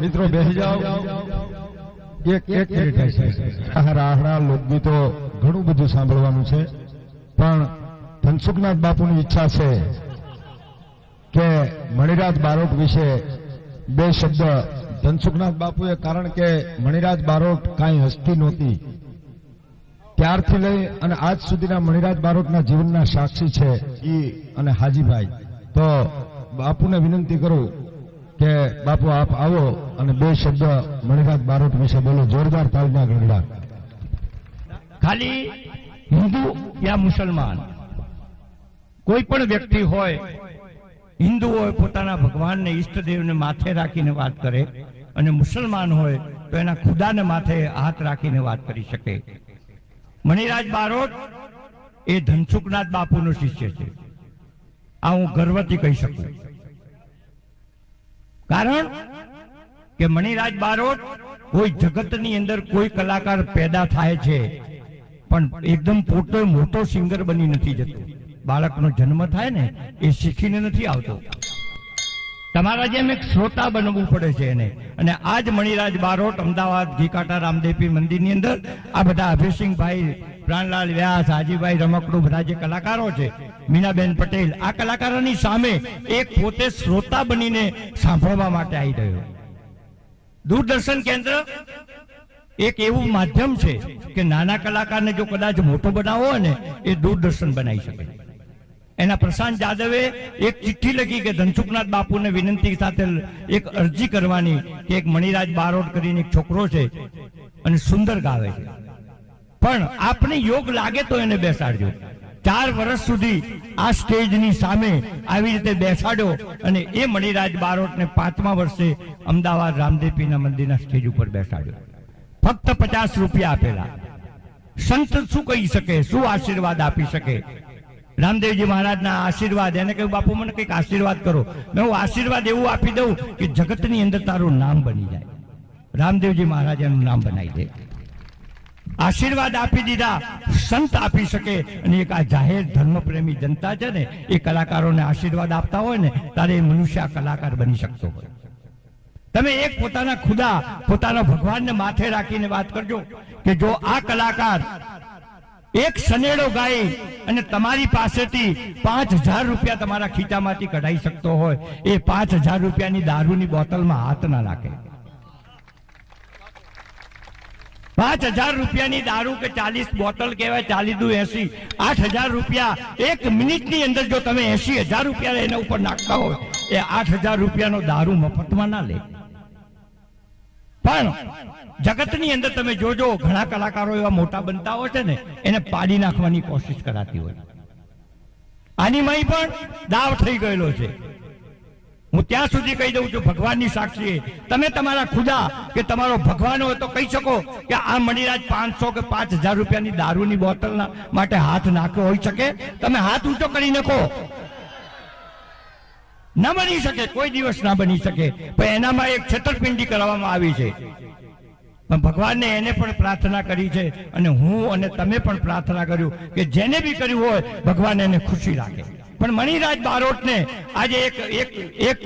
મિત્રો બેસી જાઓ. એક એક મિનિટ હશે આ લોકગીતો, ઘણું બધું સાંભળવાનું છે. પણ ધનસુખનાથ બાપુની ઈચ્છા છે કે મણિરાજ બારોટ વિશે બે શબ્દ ધનસુખનાથ બાપુએ, કારણ કે મણિરાજ બારોટ કાંઈ હસ્તી નહોતી. ત્યારથી લઈ અને આજ સુધીના મણિરાજ બારોટના જીવનના સાક્ષી છે ઈ અને હાજીભાઈ. તો બાપુને વિનંતી કરું કે બાપુ, આપ આવો અને બે શબ્દ મણિરાજ બારોટ વિશે બોલો. જોરદાર તાલના ગણડા ખાલી હિન્દુ યા મુસલમાન? કોઈ પણ વ્યક્તિ હોય, હિન્દુ હોય, પોતાના ભગવાનને, ઈષ્ટદેવને માથે રાખીને વાત કરે અને મુસલમાન હોય, તો એના ખુદાને માથે હાથ રાખીને વાત કરી શકે. મણિરાજ બારોટ એ ધનસુખનાથ બાપુનો શિષ્ય છે. આ હું ગર્વથી કહી શકું. કારણ કે મણિરાજ બારોટ કોઈ જગતની અંદર કોઈ કલાકાર પેદા થાય છે, પણ એકદમ પોતે મોટો સિંગર બની નથી જતો. બાળકનો જન્મ થાય ને, એ શીખીને નથી આવતો. તમારા જેમ એક શ્રોતા બનવું પડે છે એને. અને આજ મણિરાજ બારોટ અમદાવાદ ઘીકાટા રામદેવી મંદિરની અંદર આ બધા અભયસિંહભાઈ, પ્રાણલાલ વ્યાસ હાજીભાઈ રમકડું, બધા જે કલાકારો છે મીનાબેન પટેલ આ કલાકારોની સામે એક પોતે શ્રોતા બનીને સાંભળવા માટે આવી રહ્યો દૂરદર્શન કેન્દ્ર એક એવું માધ્યમ છે કે નાના કલાકારને જો કદાચ મોટો બનાવવો હોય ને, એ દૂરદર્શન બનાવી શકે. એના પ્રશાંત જાદવે એક ચિઠ્ઠી લખી કે ધનસુખનાથ બાપુને વિનંતી સાથે એક અરજી કરવાની કે એક મણિરાજ બારોટ કરીને એક છોકરો છે અને સુંદર ગાવે છે. પણ આપને યોગ લાગે તો એને બેસાડજો. ચાર વર્ષ સુધી આ સ્ટેજની સામે આવી રીતે બેસાડ્યો અને એ મણિરાજ બારોટને પાંચમા વર્ષે અમદાવાદ રામદેવપીના મંદિરના સ્ટેજ ઉપર બેસાડ્યો. ફક્ત પચાસ રૂપિયા આપેલા. સંત શું કહી શકે? શું આશીર્વાદ આપી શકે? રામદેવજી મહારાજના આશીર્વાદ, એને કહ્યું, બાપુ, મને કંઈક આશીર્વાદ કરો. મેં હું આશીર્વાદ એવું આપી દઉં કે જગતની અંદર તારું નામ બની જાય. રામદેવજી મહારાજ એનું નામ બનાવી દે. આશીર્વાદ આપી દીધા, સંત આપી શકે. અને એક આ જાહેર ધર્મપ્રેમી જનતા છે ને, એ કલાકારોને આશીર્વાદ આપતા હોય ને, ત્યારે એ મનુષ્ય કલાકાર બની શકતો હોય. તમે એક પોતાના ખુદા, પોતાના ભગવાનને માથે રાખીને વાત કરજો કે જો આ કલાકાર એક સનેડો ગાઈ અને તમારી પાસેથી પાંચ હજાર રૂપિયા તમારા ખીચામાંથી કઢાઈ શકતો હોય, એ પાંચ હજાર રૂપિયાની દારૂની બોટલમાં હાથ ના નાખે. પાંચ હજાર રૂપિયાની દારૂ કે ચાલીસ બોટલ કહેવાય ચાલીસ દુ એસી. આઠ હજાર રૂપિયા એક મિનિટની અંદર જો તમે એસી હજાર રૂપિયા એના ઉપર નાખતા હોય, એ આઠ હજાર રૂપિયાનો દારૂ મફતમાં ના લે. પણ જગતની અંદર તમે જોજો, ઘણા કલાકારો એવા મોટા બનતા હોય છે ને, એને પાડી નાખવાની કોશિશ કરાતી હોય. આની મય પણ દાવ થઈ ગયેલો છે. હું ત્યાં સુધી કહી દઉં છું, ભગવાનની સાક્ષી. તમે તમારા ખુદા કે તમારો ભગવાન હોય તો કહી શકો કે આ મણિરાજ પાંચસો કે પાંચ હજાર રૂપિયાની દારૂની બોટલ માટે હાથ નાખ્યો હોઈ શકે? તમે હાથ ઊંચો કરી નાખો. ના બની શકે, કોઈ દિવસ ના બની શકે. પણ એનામાં એક છેતરપિંડી કરવામાં આવી છે. પણ ભગવાનને એને પણ પ્રાર્થના કરી છે અને હું અને તમે પણ પ્રાર્થના કર્યું કે જેને બી કર્યું હોય, ભગવાન એને ખુશી રાખે. પણ મણિરાજ બારોટને આજે એક એક એક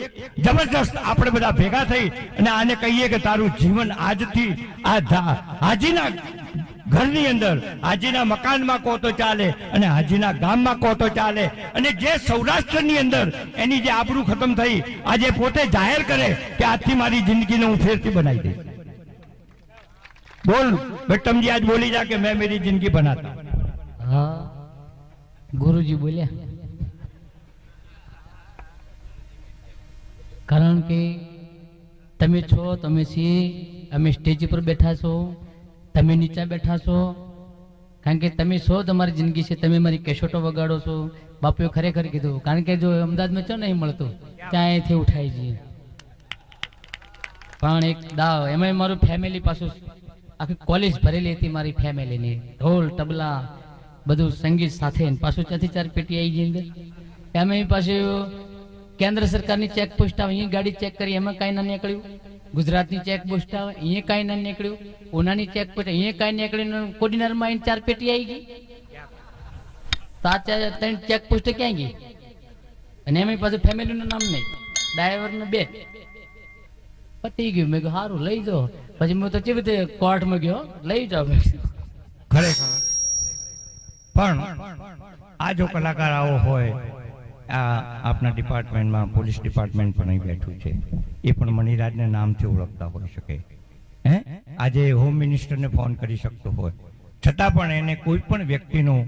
જબરદસ્ત આપણે બધા ભેગા થઈ અને આને કહીએ કે તારું જીવન આજથી આ હાજીના ઘરની અંદર, હાજીના મકાનમાં કહો તો ચાલે અને હાજીના ગામમાં કહો તો ચાલે અને જે સૌરાષ્ટ્રની અંદર એની જે આબરૂ ખતમ થઈ, આજે પોતે જાહેર કરે કે આજથી મારી જિંદગીને હું ફેરથી બનાવી દઈશ. બોલ બેટમજી આજ બોલી જા કે મેં મેરી જિંદગી બનાતા. હા, ગુરુજી બોલ્યા. કારણ કે તમે છો, તમે છીએ, અમે સ્ટેજ પર બેઠા છો, તમે નીચે બેઠા છો. કારણ કે તમે છો તમારી જિંદગી છે, તમે મારી કેસોટો વગાડો છો. બાપુએ ખરેખર કીધું, કારણ કે જો અમદાવાદમાં ચો નહીં મળતું ત્યાં અહીંથી ઉઠાઈ જઈએ? પણ એક દાવ એમાં મારું ફેમિલી પાછું આખી કોલેજ ભરેલી હતી મારી ફેમિલીની ઢોલ, તબલા, બધું સંગીત સાથે પાછું ત્યાંથી ચાર પેટી આવી ગઈ અંદર. એમાં પાછું કેન્દ્ર સરકારની ચેક પોસ્ટ આવે, અહીંયા ગાડી ચેક કરી, એમાં કાંઈ ના નીકળ્યું. ગુજરાતની ચેક પોસ્ટ આવે, અહીંયા કાંઈ ના નીકળ્યું. ઉનાની ચેક પોસ્ટ અહીંયા કાંઈ નીકળ્યું કોડીનારમાં આવીને ચાર પેટી આવી ગઈ. સાચા ત્રણ ચેક પોસ્ટ ક્યાં ગઈ? અને એમાં પાછું ફેમિલીનું નામ નહીં. ડ્રાઈવરને બે. પતી ગયું. મેં કહ્યું સારું લઈ જાઓ. પછી હું તો કેવી રીતે કોર્ટમાં ગયો? લઈ જાઓ. ખરેખર. પણ આ કલાકાર આવો હોય આ આપના ડિપાર્ટમેન્ટમાં પોલીસ ડિપાર્ટમેન્ટ પણ અહીં બેઠું છે. એ પણ મણિરાજને નામથી ઓળખતા હોઈ શકે. હે? આજે હોમ મિનિસ્ટરને ફોન કરી શકતો હોય. છતાં પણ એને કોઈ પણ વ્યક્તિનો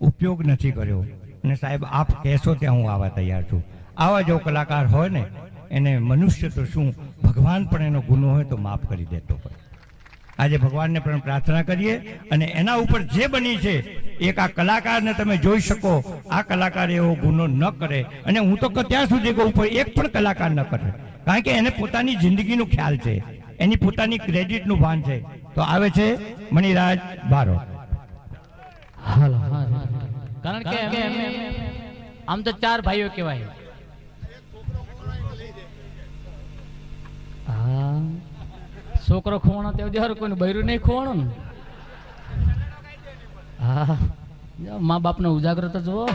ઉપયોગ નથી કર્યો. અને સાહેબ, આપ કહેશો ત્યાં હું આવવા તૈયાર છું. આવા જો કલાકાર હોય ને, એને મનુષ્ય તો શું? ભગવાન પણ એનો ગુનો હોય તો માફ કરી દેતો હોય. આજે ભગવાનને પણ પ્રાર્થના કરીએ અને એના ઉપર જે બની છે એક આ કલાકારને તમે જોઈ શકો. આ કલાકાર એવો ગુનો ન કરે. અને હું તો ત્યાં સુધી કહું પણ એક પણ કલાકાર ન કરે. કારણ કે એને પોતાની જિંદગીનો ખ્યાલ છે. એની પોતાની ક્રેડિટનું ભાન છે. તો આવે છે મણિરાજ બારો. કારણ કે આમ તો ચાર ભાઈઓ કહેવાય. છોકરો ખોવાનો તે હર નહીં ખોવાનું ને હા મા બાપનો ઉજાગરો તો જુઓ.